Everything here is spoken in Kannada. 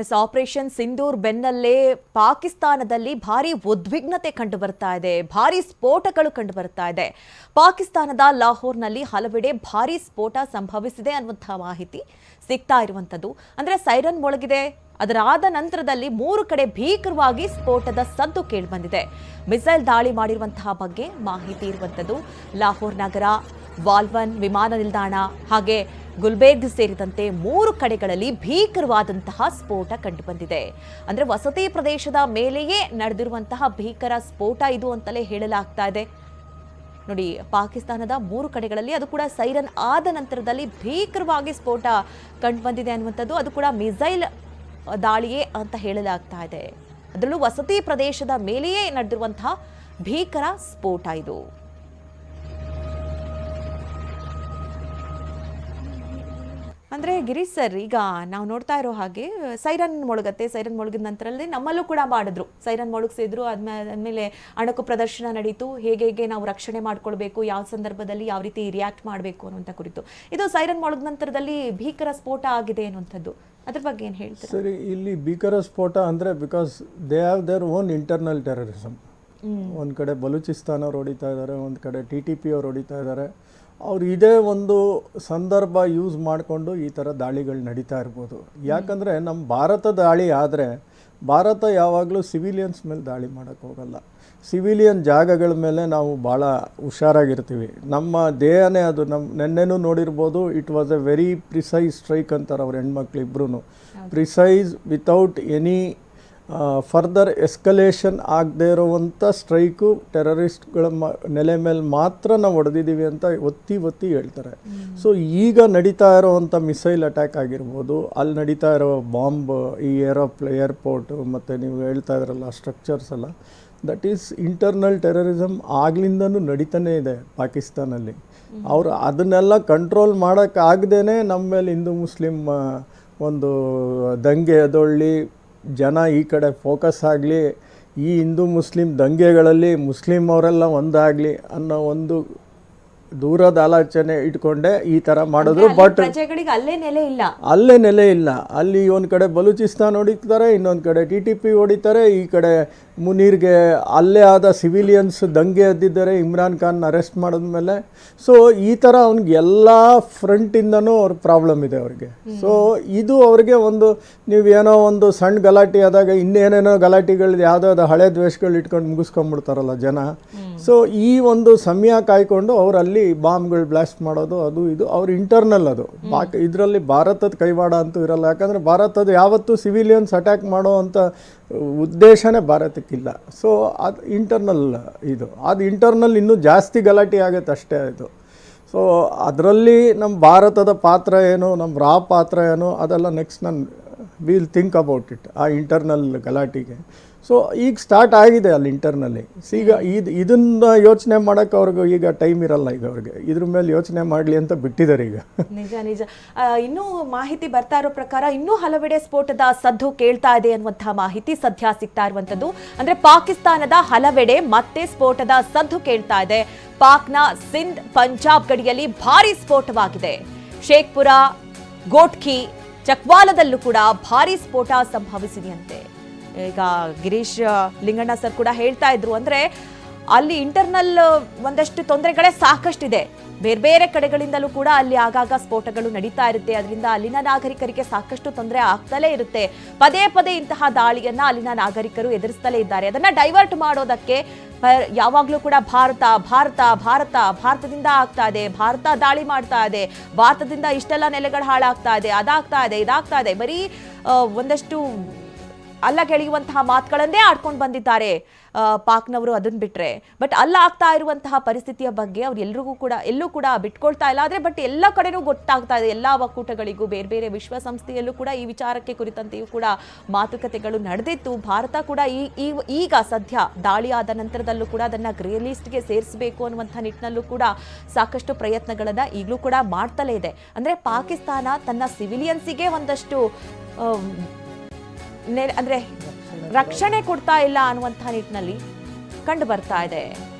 ಎಸ್, ಆಪರೇಷನ್ ಸಿಂಧೂರ್ ಬೆನ್ನಲ್ಲೇ ಪಾಕಿಸ್ತಾನದಲ್ಲಿ ಭಾರಿ ಉದ್ವಿಗ್ನತೆ ಕಂಡು ಬರ್ತಾ ಇದೆ, ಭಾರಿ ಸ್ಫೋಟಗಳು ಕಂಡು ಬರ್ತಾ ಇದೆ. ಪಾಕಿಸ್ತಾನದ ಲಾಹೋರ್ನಲ್ಲಿ ಹಲವೆಡೆ ಭಾರಿ ಸ್ಫೋಟ ಸಂಭವಿಸಿದೆ ಅನ್ನುವಂಥ ಮಾಹಿತಿ ಸಿಗ್ತಾ ಇರುವಂಥದ್ದು. ಅಂದ್ರೆ ಸೈರನ್ ಮೊಳಗಿದೆ, ಅದರಾದ ನಂತರದಲ್ಲಿ ಮೂರು ಕಡೆ ಭೀಕರವಾಗಿ ಸ್ಫೋಟದ ಸದ್ದು ಕೇಳಿಬಂದಿದೆ. ಮಿಸೈಲ್ ದಾಳಿ ಮಾಡಿರುವಂತಹ ಬಗ್ಗೆ ಮಾಹಿತಿ ಇರುವಂಥದ್ದು. ಲಾಹೋರ್ ನಗರ, ವಾಲ್ವನ್ ವಿಮಾನ ನಿಲ್ದಾಣ, ಹಾಗೆ ಗುಲ್ಬೇರ್ಗ್ ಸೇರಿದಂತೆ ಮೂರು ಕಡೆಗಳಲ್ಲಿ ಭೀಕರವಾದಂತಹ ಸ್ಫೋಟ ಕಂಡುಬಂದಿದೆ. ಅಂದ್ರೆ ವಸತಿ ಪ್ರದೇಶದ ಮೇಲೆಯೇ ನಡೆದಿರುವಂತಹ ಭೀಕರ ಸ್ಫೋಟ ಇದು ಅಂತಲೇ ಹೇಳಲಾಗ್ತಾ ಇದೆ. ನೋಡಿ, ಪಾಕಿಸ್ತಾನದ ಮೂರು ಕಡೆಗಳಲ್ಲಿ ಅದು ಕೂಡ ಸೈರನ್ ಆದ ನಂತರದಲ್ಲಿ ಭೀಕರವಾಗಿ ಸ್ಫೋಟ ಕಂಡುಬಂದಿದೆ ಅನ್ನುವಂಥದ್ದು ಅದು ಕೂಡ ಮಿಸೈಲ್ ದಾಳಿಯೇ ಅಂತ ಹೇಳಲಾಗ್ತಾ ಇದೆ. ಅದರಲ್ಲೂ ವಸತಿ ಪ್ರದೇಶದ ಮೇಲೆಯೇ ನಡೆದಿರುವಂತಹ ಭೀಕರ ಸ್ಫೋಟ ಇದು. ಅಂದ್ರೆ ಗಿರೀಶ್ ಸರ್, ಈಗ ನಾವು ನೋಡ್ತಾ ಇರೋ ಹಾಗೆ ಸೈರನ್ ಮೊಳಗತ್ತೆ. ಸೈರನ್ ಮೊಳಗಿದ ನಂತರದಲ್ಲಿ ನಮ್ಮಲ್ಲೂ ಕೂಡ ಮಾಡಿದ್ರು ಸೈರನ್ ಮೊಳಗಿಸಿದ್ರು ಆದ್ಮೇಲೆ ಅಣಕು ಪ್ರದರ್ಶನ ನಡೀತು. ಹೇಗೆ ಹೇಗೆ ನಾವು ರಕ್ಷಣೆ ಮಾಡ್ಕೊಳ್ಬೇಕು, ಯಾವ ಸಂದರ್ಭದಲ್ಲಿ ಯಾವ ರೀತಿ ರಿಯಾಕ್ಟ್ ಮಾಡಬೇಕು ಅನ್ನುವಂಥ ಕುರಿತು. ಇದು ಸೈರನ್ ಮೊಳಗಿದ ನಂತರದಲ್ಲಿ ಭೀಕರ ಸ್ಫೋಟ ಆಗಿದೆ ಅನ್ನುವಂಥದ್ದು. ಅದ್ರ ಬಗ್ಗೆ ಏನು ಹೇಳ್ತೀರಾ? ಸರಿ, ಇಲ್ಲಿ ಭೀಕರ ಸ್ಫೋಟ ಅಂದರೆ because they have their own internal terrorism ಒಂದು ಕಡೆ ಬಲೂಚಿಸ್ತಾನವ್ರು ಹೊಡಿತಾ ಇದ್ದಾರೆ ಒಂದು ಕಡೆ ಟಿ ಟಿ ಪಿ ಅವ್ರು ಹೊಡಿತಾ ಇದ್ದಾರೆ ಅವ್ರು ಇದೇ ಒಂದು ಸಂದರ್ಭ ಯೂಸ್ ಮಾಡಿಕೊಂಡು ಈ ಥರ ದಾಳಿಗಳು ನಡೀತಾ ಇರ್ಬೋದು. ಯಾಕಂದರೆ ನಮ್ಮ ಭಾರತ ದಾಳಿ ಆದರೆ ಭಾರತ ಯಾವಾಗಲೂ ಸಿವಿಲಿಯನ್ಸ್ ಮೇಲೆ ದಾಳಿ ಮಾಡೋಕ್ಕೆ ಹೋಗಲ್ಲ. ಸಿವಿಲಿಯನ್ ಜಾಗಗಳ ಮೇಲೆ ನಾವು ಭಾಳ ಹುಷಾರಾಗಿರ್ತೀವಿ. ನಮ್ಮ ದೇಹನೇ ಅದು. ನಮ್ಮ ನೆನ್ನೆನೂ ನೋಡಿರ್ಬೋದು it was a very precise strike ಅಂತಾರೆ ಅವ್ರ ಹೆಣ್ಮಕ್ಳು ಇಬ್ರು precise without any further escalation ಆಗದೇ ಇರುವಂಥ ಸ್ಟ್ರೈಕು ಟೆರರಿಸ್ಟ್ಗಳ ಮ ನೆಲೆ ಮೇಲೆ ಮಾತ್ರ ನಾವು ಹೊಡೆದಿದ್ದೀವಿ ಅಂತ ಒತ್ತಿ ಒತ್ತಿ ಹೇಳ್ತಾರೆ. ಸೊ ಈಗ ನಡೀತಾ ಇರೋವಂಥ ಮಿಸೈಲ್ ಅಟ್ಯಾಕ್ ಆಗಿರ್ಬೋದು ಅಲ್ಲಿ ನಡೀತಾ ಇರೋ ಬಾಂಬ್ ಈ ಏರೋಪ್ಲ ಏರ್ಪೋರ್ಟು ಮತ್ತು ನೀವು ಹೇಳ್ತಾ ಇದ್ರಲ್ಲ ಸ್ಟ್ರಕ್ಚರ್ಸ್ ಎಲ್ಲ ದಟ್ ಈಸ್ ಇಂಟರ್ನಲ್ ಟೆರರಿಸಮ್ ಆಗ್ಲಿಂದನೂ ನಡೀತಾನೇ ಇದೆ ಪಾಕಿಸ್ತಾನಲ್ಲಿ. ಅವರು ಅದನ್ನೆಲ್ಲ ಕಂಟ್ರೋಲ್ ಮಾಡೋಕ್ಕಾಗ್ದೇ ನಮ್ಮ ಮೇಲೆ ಹಿಂದೂ ಮುಸ್ಲಿಮ್ ಒಂದು ದಂಗೆ ಎದೊಳ್ಳಿ ಜನ ಈ ಕಡೆ ಫೋಕಸ್ ಆಗಲಿ ಈ ಹಿಂದೂ ಮುಸ್ಲಿಂ ದಂಗೆಗಳಲ್ಲಿ ಮುಸ್ಲಿಂ ಅವರೆಲ್ಲ ಒಂದಾಗಲಿ ಅನ್ನೋ ಒಂದು ದೂರದ ಆಲೋಚನೆ ಇಟ್ಕೊಂಡೆ ಈ ಥರ ಮಾಡಿದ್ರು. ಬಟ್ ಪ್ರಜೆಗಳಿಗೆ ಅಲ್ಲೇ ನೆಲೆ ಇಲ್ಲ. ಅಲ್ಲೇ ನೆಲೆ ಇಲ್ಲ. ಅಲ್ಲಿ ಒಂದು ಕಡೆ ಬಲೂಚಿಸ್ತಾನ್ ಹೊಡಿತಾರೆ ಇನ್ನೊಂದು ಕಡೆ ಟಿ ಟಿ ಪಿ ಹೊಡಿತಾರೆ ಈ ಕಡೆ ಮುನೀರ್ಗೆ ಅಲ್ಲೇ ಆದ ಸಿವಿಲಿಯನ್ಸ್ ದಂಗೆ ಎದ್ದಿದ್ದಾರೆ, ಇಮ್ರಾನ್ ಖಾನ್ ಅರೆಸ್ಟ್ ಮಾಡಿದ್ಮೇಲೆ ಸೊ ಈ ಥರ ಅವ್ನಿಗೆ ಎಲ್ಲ ಫ್ರಂಟಿಂದನೂ ಅವ್ರ ಪ್ರಾಬ್ಲಮ್ ಇದೆ ಅವ್ರಿಗೆ. ಸೊ ಇದು ಅವ್ರಿಗೆ ಒಂದು, ನೀವು ಏನೋ ಒಂದು ಸಣ್ಣ ಗಲಾಟೆ ಆದಾಗ ಇನ್ನೇನೇನೋ ಗಲಾಟೆಗಳು ಯಾವುದಾದ್ರು ಹಳೆ ದ್ವೇಷಗಳು ಇಟ್ಕೊಂಡು ಮುಗಿಸ್ಕೊಂಡ್ಬಿಡ್ತಾರಲ್ಲ ಜನ. ಸೊ ಈ ಒಂದು ಸಮಯ ಕಾಯ್ಕೊಂಡು ಅವರಲ್ಲಿ ಬಾಂಬ್ಗಳು ಬ್ಲಾಸ್ಟ್ ಮಾಡೋದು, ಅದು ಇದು. ಅವ್ರ ಇಂಟರ್ನಲ್ ಅದು. ಇದರಲ್ಲಿ ಭಾರತದ ಕೈವಾಡ ಅಂತೂ ಇರಲ್ಲ. ಯಾಕಂದರೆ ಭಾರತದ ಯಾವತ್ತೂ ಸಿವಿಲಿಯನ್ಸ್ ಅಟ್ಯಾಕ್ ಮಾಡೋ ಅಂಥ ಉದ್ದೇಶನೇ ಭಾರತಕ್ಕಿಲ್ಲ. ಸೊ ಅದು ಇಂಟರ್ನಲ್ ಇದು. ಅದು ಇಂಟರ್ನಲ್ ಇನ್ನೂ ಜಾಸ್ತಿ ಗಲಾಟೆ ಆಗುತ್ತೆ ಅಷ್ಟೇ ಇದು. ಸೊ ಅದರಲ್ಲಿ ನಮ್ಮ ಭಾರತದ ಪಾತ್ರ ಏನು ನಮ್ಮ ರಾ ಪಾತ್ರ ಏನು, ಅದೆಲ್ಲ ನೆಕ್ಸ್ಟ್ ನಾನು ವಿಲ್ ಥಿಂಕ್ ಅಬೌಟ್ ಇಟ್ ಆ ಇಂಟರ್ನಲ್ ಗಲಾಟೆಗೆ. ಸೊ ಈಗ ಸ್ಟಾರ್ಟ್ ಆಗಿದೆ ಅಲ್ಲಿ ಇಂಟರ್ನಲ್ಲಿ ಈಗ ಇದು, ಇದನ್ನ ಯೋಚನೆ ಮಾಡೋಕ್ಕೆ ಅವ್ರಿಗೆ ಈಗ ಟೈಮ್ ಇರಲ್ಲ ಈಗ ಅವ್ರಿಗೆ. ಇದ್ರ ಮೇಲೆ ಯೋಚನೆ ಮಾಡಲಿ ಅಂತ ಬಿಟ್ಟಿದ್ದಾರೆ ಈಗ. ನಿಜ ನಿಜ. ಇನ್ನೂ ಮಾಹಿತಿ ಬರ್ತಾ ಇರೋ ಪ್ರಕಾರ ಇನ್ನೂ ಹಲವೆಡೆ ಸ್ಫೋಟದ ಸದ್ದು ಕೇಳ್ತಾ ಇದೆ ಅನ್ನುವಂತಹ ಮಾಹಿತಿ ಸದ್ಯ ಸಿಗ್ತಾ ಇರುವಂಥದ್ದು. ಅಂದರೆ ಪಾಕಿಸ್ತಾನದ ಹಲವೆಡೆ ಮತ್ತೆ ಸ್ಫೋಟದ ಸದ್ದು ಕೇಳ್ತಾ ಇದೆ. ಪಾಕ್ನ ಸಿಂಧ್ ಪಂಜಾಬ್ ಗಡಿಯಲ್ಲಿ ಭಾರಿ ಸ್ಫೋಟವಾಗಿದೆ. ಶೇಖ್ಪುರ, ಗೋಟ್ಕಿ, ಚಕ್ವಾಲದಲ್ಲೂ ಕೂಡ ಭಾರಿ ಸ್ಫೋಟ ಸಂಭವಿಸಿದೆಯಂತೆ ಈಗ ಗಿರೀಶ್, ಲಿಂಗಣ್ಣ ಸರ್ ಕೂಡ ಹೇಳ್ತಾ ಇದ್ರು. ಅಂದ್ರೆ ಅಲ್ಲಿ ಇಂಟರ್ನಲ್ ಒಂದಷ್ಟು ತೊಂದರೆಗಳೇ ಸಾಕಷ್ಟಿದೆ. ಬೇರೆ ಬೇರೆ ಕಡೆಗಳಿಂದಲೂ ಕೂಡ ಅಲ್ಲಿ ಆಗಾಗ ಸ್ಫೋಟಗಳು ನಡೀತಾ ಇರುತ್ತೆ. ಅದರಿಂದ ಅಲ್ಲಿನ ನಾಗರಿಕರಿಗೆ ಸಾಕಷ್ಟು ತೊಂದರೆ ಆಗ್ತಲೇ ಇರುತ್ತೆ. ಪದೇ ಪದೇ ಇಂತಹ ದಾಳಿಯನ್ನ ಅಲ್ಲಿನ ನಾಗರಿಕರು ಎದುರಿಸ್ತಲೇ ಇದ್ದಾರೆ. ಅದನ್ನ ಡೈವರ್ಟ್ ಮಾಡೋದಕ್ಕೆ ಯಾವಾಗಲೂ ಕೂಡ ಭಾರತ ಭಾರತ ಭಾರತ, ಭಾರತದಿಂದ ಆಗ್ತಾ ಇದೆ. ಭಾರತ ದಾಳಿ ಮಾಡ್ತಾ ಇದೆ. ಭಾರತದಿಂದ ಇಷ್ಟೆಲ್ಲ ನೆಲೆಗಳು ಹಾಳಾಗ್ತಾ ಇದೆ. ಅದಾಗ್ತಾ ಇದೆ, ಇದಾಗ್ತಾ ಇದೆ. ಬರೀ ಒಂದಷ್ಟು ಅಲ್ಲ ಗೆಳೆಯುವಂತಹ ಮಾತುಗಳನ್ನೇ ಆಡ್ಕೊಂಡು ಬಂದಿದ್ದಾರೆ. ಪಾಕ್ನವರು ಅದನ್ನ ಬಿಟ್ರೆ. ಬಟ್ ಅಲ್ಲ ಆಗ್ತಾ ಇರುವಂತಹ ಪರಿಸ್ಥಿತಿಯ ಬಗ್ಗೆ ಅವ್ರು ಎಲ್ರಿಗೂ ಕೂಡ, ಎಲ್ಲೂ ಕೂಡ ಬಿಟ್ಕೊಳ್ತಾ ಇಲ್ಲ. ಆದರೆ ಬಟ್ ಎಲ್ಲ ಕಡೆನೂ ಗೊತ್ತಾಗ್ತಾ ಇದೆ. ಎಲ್ಲ ಒಕ್ಕೂಟಗಳಿಗೂ, ಬೇರೆ ಬೇರೆ ವಿಶ್ವಸಂಸ್ಥೆಯಲ್ಲೂ ಕೂಡ ಈ ವಿಚಾರಕ್ಕೆ ಕುರಿತಂತೆಯೂ ಕೂಡ ಮಾತುಕತೆಗಳು ನಡೆದಿತ್ತು. ಭಾರತ ಕೂಡ ಈ ಈಗ ಸದ್ಯ ದಾಳಿ ಆದ ನಂತರದಲ್ಲೂ ಕೂಡ ಅದನ್ನು ಗ್ರೇ ಲಿಸ್ಟ್ಗೆ ಸೇರಿಸಬೇಕು ಅನ್ನುವಂಥ ನಿಟ್ಟಿನಲ್ಲೂ ಕೂಡ ಸಾಕಷ್ಟು ಪ್ರಯತ್ನಗಳನ್ನು ಈಗಲೂ ಕೂಡ ಮಾಡ್ತಲೇ ಇದೆ. ಅಂದರೆ ಪಾಕಿಸ್ತಾನ ತನ್ನ ಸಿವಿಲಿಯನ್ಸಿಗೆ ಒಂದಷ್ಟು ಅಂದ್ರೆ ರಕ್ಷಣೆ ಕೊಡ್ತಾ ಇಲ್ಲ ಅನ್ನುವಂಥ ನಿಟ್ಟಿನಲ್ಲಿ ಕಂಡು ಬರ್ತಾ ಇದೆ.